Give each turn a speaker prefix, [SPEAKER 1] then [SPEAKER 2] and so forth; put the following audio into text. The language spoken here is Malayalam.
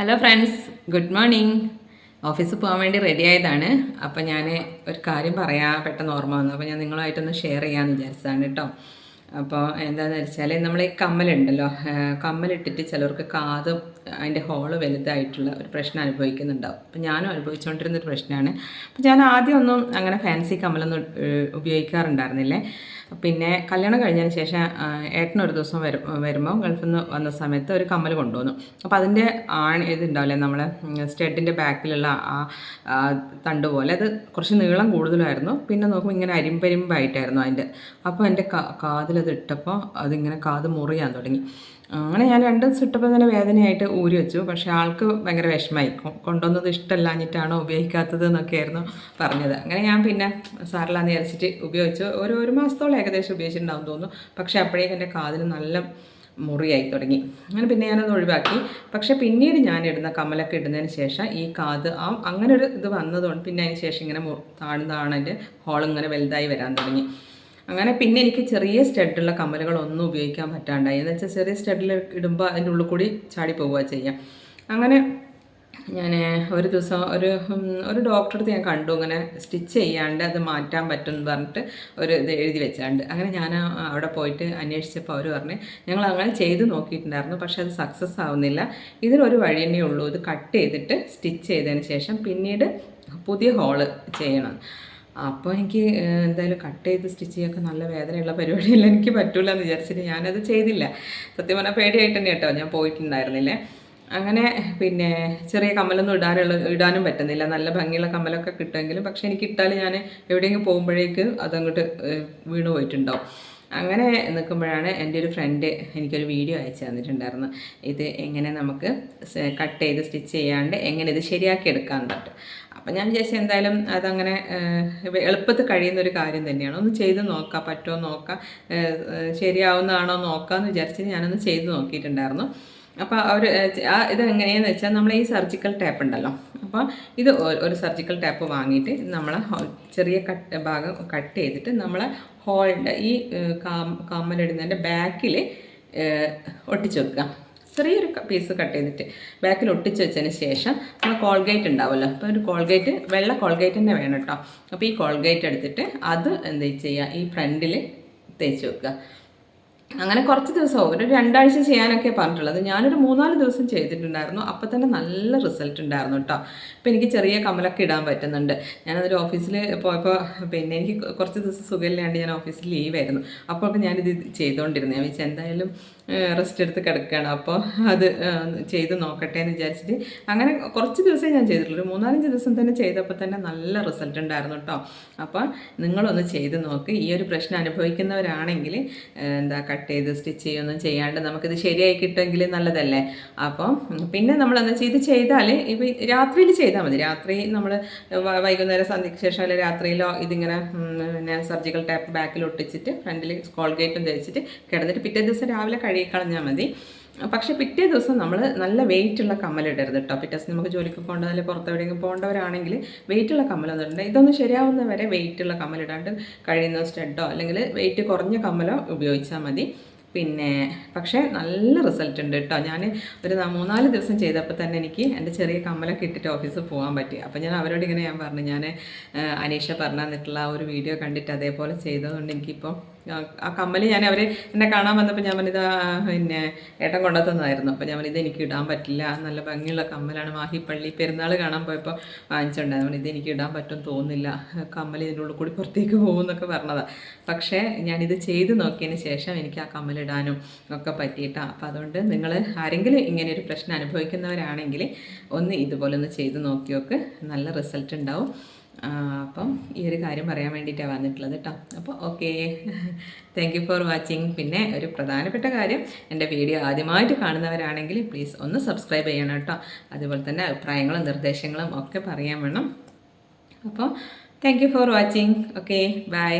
[SPEAKER 1] ഹലോ ഫ്രണ്ട്സ് ഗുഡ് മോർണിംഗ് ഓഫീസിൽ പോകാൻ വേണ്ടി റെഡി ആയതാണ്. അപ്പോൾ ഞാൻ ഒരു കാര്യം പറയാൻ പെട്ടെന്ന് ഓർമ്മ വന്നു. അപ്പോൾ ഞാൻ നിങ്ങളുമായിട്ടൊന്ന് ഷെയർ ചെയ്യാമെന്ന് വിചാരിച്ചതാണ് കേട്ടോ. അപ്പോൾ എന്താണെന്ന് വെച്ചാൽ നമ്മൾ ഈ കമ്മലുണ്ടല്ലോ കമ്മലിട്ടിട്ട് ചിലർക്ക് കാത് അതിന്റെ ഹോൾ വലുതായിട്ടുള്ള ഒരു പ്രശ്നം അനുഭവിക്കുന്നുണ്ടാവും. അപ്പോൾ ഞാനും അനുഭവിച്ചുകൊണ്ടിരുന്ന ഒരു പ്രശ്നമാണ്. അപ്പോൾ ഞാൻ ആദ്യമൊന്നും അങ്ങനെ ഫാൻസി കമ്മലൊന്നും ഉപയോഗിക്കാറുണ്ടായിരുന്നില്ലേ. പിന്നെ കല്യാണം കഴിഞ്ഞതിന് ശേഷം ഏട്ടൻ ഒരു ദിവസം വരും വരുമ്പോൾ ഗൾഫിൽ നിന്ന് വന്ന സമയത്ത് ഒരു കമ്മൽ കൊണ്ടുവന്നു. അപ്പോൾ അതിന്റെ ആൺ ഇതുണ്ടാവില്ലേ നമ്മൾ സ്റ്റെഡിന്റെ ബാക്കിലുള്ള ആ തണ്ട് പോലെ. അത് കുറച്ച് നീളം കൂടുതലായിരുന്നു. പിന്നെ നോക്കുമ്പോൾ ഇങ്ങനെ അരിമ്പരിമ്പായിട്ടായിരുന്നു അതിന്റെ അപ്പോൾ എന്റെ കാതിലത് ഇട്ടപ്പോൾ അതിങ്ങനെ കാത് മുറിയാൻ തുടങ്ങി. അങ്ങനെ ഞാൻ രണ്ട് ദിവസം ഇട്ടപ്പോൾ തന്നെ വേദനയായിട്ട് ഊരി വെച്ചു. പക്ഷേ ആൾക്ക് ഭയങ്കര വിഷമമായി. കൊ- കൊണ്ടുവന്നത് ഇഷ്ടമല്ലാഞ്ഞിട്ടാണോ ഉപയോഗിക്കാത്തത് എന്നൊക്കെയായിരുന്നു പറഞ്ഞത്. അങ്ങനെ ഞാൻ പിന്നെ സാറിലാന്ന് വിചാരിച്ചിട്ട് ഉപയോഗിച്ചു. ഒരു ഒരു മാസത്തോളം ഏകദേശം ഉപയോഗിച്ചിട്ടുണ്ടാവും തോന്നുന്നു. പക്ഷേ അപ്പോഴേക്കും എന്റെ കാതിന് നല്ല മുറിയായി തുടങ്ങി. അങ്ങനെ പിന്നെ ഞാനത് ഒഴിവാക്കി. പക്ഷെ പിന്നീട് ഞാൻ ഇടുന്ന കമ്മലൊക്കെ ഇടുന്നതിന് ശേഷം ഈ കാത് ആ അങ്ങനെ ഒരു ഇത് വന്നതുകൊണ്ട് പിന്നെ അതിന് ശേഷം ഇങ്ങനെ താഴ്ന്നാണ് എന്റെ ഹോൾ ഇങ്ങനെ വലുതായി വരാൻ തുടങ്ങി. അങ്ങനെ പിന്നെ എനിക്ക് ചെറിയ സ്റ്റഡുള്ള കമ്മലുകളൊന്നും ഉപയോഗിക്കാൻ പറ്റാണ്ടായി. എന്ന് വെച്ചാൽ ചെറിയ സ്റ്റഡിൽ ഇടുമ്പോൾ അതിന്റെ ഉള്ളിൽ കൂടി ചാടി പോവുക ചെയ്യാം. അങ്ങനെ ഞാൻ ഒരു ദിവസം ഒരു ഒരു ഡോക്ടറെ ഞാൻ കണ്ടു. അങ്ങനെ സ്റ്റിച്ച് ചെയ്യാണ്ട് അത് മാറ്റാൻ പറ്റും എന്ന് പറഞ്ഞിട്ട് ഒരു ഇത് എഴുതി വെച്ചാണ്ട്. അങ്ങനെ ഞാൻ അവിടെ പോയിട്ട് അന്വേഷിച്ചപ്പോൾ അവർ പറഞ്ഞു ഞങ്ങൾ അങ്ങനെ ചെയ്ത് നോക്കിയിട്ടുണ്ടായിരുന്നു പക്ഷേ അത് സക്സസ് ആവുന്നില്ല. ഇതിനൊരു വഴി തന്നെ ഉള്ളൂ. ഇത് കട്ട് ചെയ്തിട്ട് സ്റ്റിച്ച് ചെയ്തതിന് ശേഷം പിന്നീട് പുതിയ ഹോൾ ചെയ്യണം. അപ്പോൾ എനിക്ക് എന്തായാലും കട്ട് ചെയ്ത് സ്റ്റിച്ച് ചെയ്യാൻ നല്ല വേദനയുള്ള പരിപാടിയല്ല എനിക്ക് പറ്റൂല എന്ന് വിചാരിച്ചിട്ട് ഞാനത് ചെയ്തില്ല. സത്യം പറഞ്ഞാൽ പേടിയായിട്ട് തന്നെ കേട്ടോ ഞാൻ പോയിട്ടുണ്ടായിരുന്നില്ലേ. അങ്ങനെ പിന്നെ ചെറിയ കമ്മലൊന്നും ഇടാനുള്ള ഇടാനും പറ്റുന്നില്ല. നല്ല ഭംഗിയുള്ള കമ്മലൊക്കെ കിട്ടുമെങ്കിലും പക്ഷെ എനിക്ക് ഇട്ടാൽ ഞാൻ എവിടെയെങ്കിലും പോകുമ്പോഴേക്ക് അതങ്ങോട്ട് വീണു പോയിട്ടുണ്ടാവും. അങ്ങനെ നിൽക്കുമ്പോഴാണ് എന്റെ ഒരു ഫ്രണ്ട് എനിക്കൊരു വീഡിയോ അയച്ചു തന്നിട്ടുണ്ടായിരുന്നു. ഇത് എങ്ങനെ നമുക്ക് കട്ട് ചെയ്ത് സ്റ്റിച്ച് ചെയ്യാണ്ട് എങ്ങനെ ഇത് ശരിയാക്കി എടുക്കാൻ പറ്റും അപ്പം ഞാൻ വിചാരിച്ചു എന്തായാലും അതങ്ങനെ എളുപ്പത്തിൽ കഴിയുന്ന ഒരു കാര്യം തന്നെയാണ്. ഒന്ന് ചെയ്ത് നോക്കാം പറ്റുമോ നോക്കാം ശരിയാവുന്നതാണോ നോക്കാം ശരിയാവുന്നതാണോ നോക്കാമെന്ന് വിചാരിച്ചിട്ട് ഞാനൊന്ന് ചെയ്ത് നോക്കിയിട്ടുണ്ടായിരുന്നു. അപ്പോൾ അവർ ആ ഇത് എങ്ങനെയാണെന്ന് വെച്ചാൽ നമ്മൾ ഈ സർജിക്കൽ ടാപ്പ് ഉണ്ടല്ലോ അപ്പോൾ ഇത് ഒരു സർജിക്കൽ ടാപ്പ് വാങ്ങിയിട്ട് നമ്മൾ ചെറിയ കട്ട് ഭാഗം കട്ട് ചെയ്തിട്ട് നമ്മൾ ഹോളിന്റെ ഈ കാമ്മലിടുന്നതിന്റെ കമ്മലിടുന്നതിന്റെ ബാക്കിൽ ഒട്ടിച്ചു വെക്കുക. ചെറിയൊരു പീസ് കട്ട് ചെയ്തിട്ട് ബാക്കിൽ ഒട്ടിച്ച് വെച്ചതിന് ശേഷം നമ്മൾ കോൾഗേറ്റ് ഉണ്ടാവുമല്ലോ. അപ്പോൾ ഒരു കോൾഗേറ്റ് വെള്ള കോൾഗേറ്റ് തന്നെ വേണം കേട്ടോ. അപ്പോൾ ഈ കോൾഗേറ്റ് എടുത്തിട്ട് അത് എന്താ ചെയ്യുക? ഈ ഫ്രണ്ടിൽ തേച്ച് വെക്കുക. അങ്ങനെ കുറച്ച് ദിവസം ഒരു രണ്ടാഴ്ച ചെയ്യാനൊക്കെ പറഞ്ഞിട്ടുള്ളത്. ഞാനൊരു മൂന്നാൽ ദിവസം ചെയ്തിട്ടുണ്ടായിരുന്നു. അപ്പോൾ തന്നെ നല്ല റിസൾട്ട് ഉണ്ടായിരുന്നു കേട്ടോ. ഇപ്പോൾ എനിക്ക് ചെറിയ കമലൊക്കെ ഇടാൻ പറ്റുന്നുണ്ട്. ഞാനതൊരു ഓഫീസിൽ പോയപ്പോൾ പിന്നെ എനിക്ക് കുറച്ച് ദിവസം സുഖമില്ലാണ്ട് ഞാൻ ഓഫീസിൽ ലീവായിരുന്നു അപ്പോഴൊക്കെ ഞാനിത് ചെയ്തുകൊണ്ടിരുന്നു ഞാൻ വെച്ചാൽ എന്തായാലും റെസ്റ്റ് എടുത്ത് കിടക്കുകയാണ്. അപ്പോൾ അത് ചെയ്ത് നോക്കട്ടെ എന്ന് വിചാരിച്ചിട്ട് അങ്ങനെ കുറച്ച് ദിവസമേ ഞാൻ ചെയ്തിട്ടുള്ളൂ. ഒരു മൂന്നാലഞ്ച് ദിവസം തന്നെ ചെയ്തപ്പോൾ തന്നെ നല്ല റിസൾട്ട് ഉണ്ടായിരുന്നു കേട്ടോ അപ്പോൾ നിങ്ങളൊന്ന് ചെയ്ത് നോക്ക്. ഈ ഒരു പ്രശ്നം അനുഭവിക്കുന്നവരാണെങ്കിൽ എന്താ കട്ട് ചെയ്ത് സ്റ്റിച്ച് ചെയ്യൊന്നും ചെയ്യാണ്ട് നമുക്കിത് ശരിയായി കിട്ടുമെങ്കിൽ നല്ലതല്ലേ? അപ്പം പിന്നെ നമ്മൾ എന്താ ചെയ്ത് ചെയ്താൽ ഇപ്പോൾ രാത്രിയിൽ ചെയ്താൽ മതി. രാത്രി നമ്മൾ വൈകുന്നേരം സന്ധ്യയ്ക്ക് ശേഷം അല്ലെങ്കിൽ രാത്രിയിലോ ഇതിങ്ങനെ പിന്നെ സർജിക്കൽ ടാപ്പ് ബാക്കിൽ ഒട്ടിച്ചിട്ട് ഫ്രണ്ടിൽ കോൾഗേറ്റും തേച്ചിട്ട് കിടന്നിട്ട് പിറ്റേ ദിവസം രാവിലെ കഴുകിക്കളഞ്ഞാൽ മതി. പക്ഷേ പിറ്റേ ദിവസം നമ്മൾ നല്ല വെയിറ്റുള്ള കമ്മലിടരുത് കേട്ടോ. പിറ്റേ ദിവസം നമുക്ക് ജോലിക്ക് പോകേണ്ട അല്ലെങ്കിൽ പുറത്ത് എവിടെയെങ്കിലും പോകേണ്ടവരാണെങ്കിൽ വെയിറ്റുള്ള കമ്മലൊന്നും ഇടണ്ട ഇതൊന്നും ശരിയാവുന്ന വരെ വെയിറ്റുള്ള കമ്മലിടാണ്ട് കഴിയുന്ന സ്റ്റഡോ അല്ലെങ്കിൽ വെയിറ്റ് കുറഞ്ഞ കമ്മലോ ഉപയോഗിച്ചാൽ മതി. പിന്നെ പക്ഷേ നല്ല റിസൾട്ട് ഉണ്ട് കേട്ടോ. ഞാൻ ഒരു മൂന്നാൽ ദിവസം ചെയ്തപ്പോൾ തന്നെ എനിക്ക് എന്റെ ചെറിയ കമ്മലൊക്കെ ഇട്ടിട്ട് ഓഫീസിൽ പോകാൻ പറ്റി. അപ്പോൾ ഞാൻ അവരോട് ഇങ്ങനെ ഞാൻ പറഞ്ഞു. ഞാൻ അനീഷ പറഞ്ഞു തന്നിട്ടുള്ള ആ ഒരു വീഡിയോ കണ്ടിട്ട് അതേപോലെ ചെയ്തതുകൊണ്ട് എനിക്കിപ്പോൾ ആ- കമ്മൽ ഞാൻ അവർ എന്നെ കാണാൻ വന്നപ്പോൾ ഞാൻ പറഞ്ഞത് പിന്നെ ഏട്ടൻ കൊണ്ടുത്തന്നതായിരുന്നു. അപ്പോൾ ഞാൻ പറഞ്ഞത് എനിക്ക് ഇടാൻ പറ്റില്ല. നല്ല ഭംഗിയുള്ള കമ്മലാണ്. മാഹിപ്പള്ളി പെരുന്നാൾ കാണാൻ പോയപ്പോൾ വാങ്ങിച്ചിട്ടുണ്ടായിരുന്നു ഇത് എനിക്ക് ഇടാൻ പറ്റും തോന്നുന്നില്ല. കമ്മൽ ഇതിന്റെ ഉള്ളിൽ കൂടി പുറത്തേക്ക് പോകും എന്നൊക്കെ പറഞ്ഞതാണ് പക്ഷേ ഞാനിത് ചെയ്ത് നോക്കിയതിന് ശേഷം എനിക്ക് ആ കമ്മലിടാനും ഒക്കെ പറ്റിയിട്ടാണ് അപ്പോൾ അതുകൊണ്ട് നിങ്ങൾ ആരെങ്കിലും ഇങ്ങനെ ഒരു പ്രശ്നം അനുഭവിക്കുന്നവരാണെങ്കിൽ ഒന്ന് ഇതുപോലെ ഒന്ന് ചെയ്ത് നോക്കിയൊക്കെ. നല്ല റിസൾട്ട് ഉണ്ടാവും. അപ്പം ഈ ഒരു കാര്യം പറയാൻ വേണ്ടിയിട്ടാണ് വന്നിട്ടുള്ളത് കേട്ടോ അപ്പോൾ okay thank you for watching പിന്നെ ഒരു പ്രധാനപ്പെട്ട കാര്യം എന്റെ വീഡിയോ ആദ്യമായിട്ട് കാണുന്നവരാണെങ്കിൽ പ്ലീസ് ഒന്ന് സബ്സ്ക്രൈബ് ചെയ്യണം കേട്ടോ അതുപോലെ തന്നെ അഭിപ്രായങ്ങളും നിർദ്ദേശങ്ങളും ഒക്കെ പറയാൻ വേണം. അപ്പോൾ thank you for watching okay bye